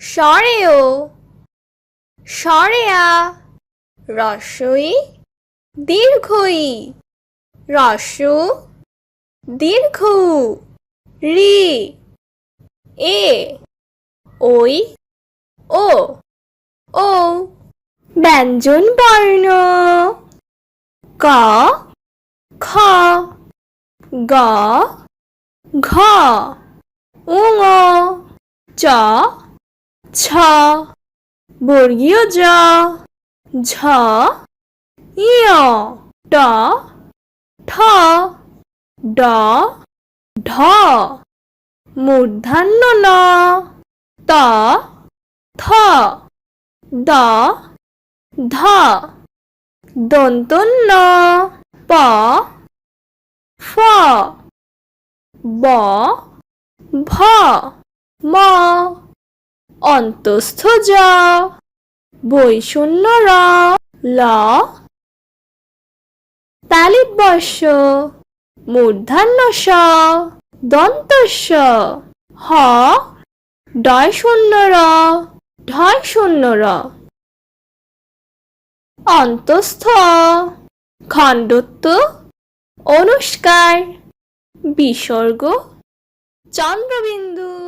সরেও সরেয়া রস্বই দীর্ঘই। রস্যু দীর্ঘ। রি। এ। ওই। ও। ও। ব্যঞ্জন বর্ণ। ক। খ। গ। ঘ। উঙ চ। ছ বর্গীয় জ। ঝ। ইয় ট। ঠ। ড। ঢ। মূর্ধান্য ন। ত। থ। দ। ধ। দন্তন্য। প। ফ। ব। ভ। অন্তস্থ জ বৈষণ্য র। ল। তালিবর্ষ মূর্ধান্য স। দন্তস্য হ। ডয় শূন্য র। ঢয় শূন্য র। অন্তস্থ। খণ্ডত্ব। অনুষ্কার। বিসর্গ। চন্দ্রবিন্দু।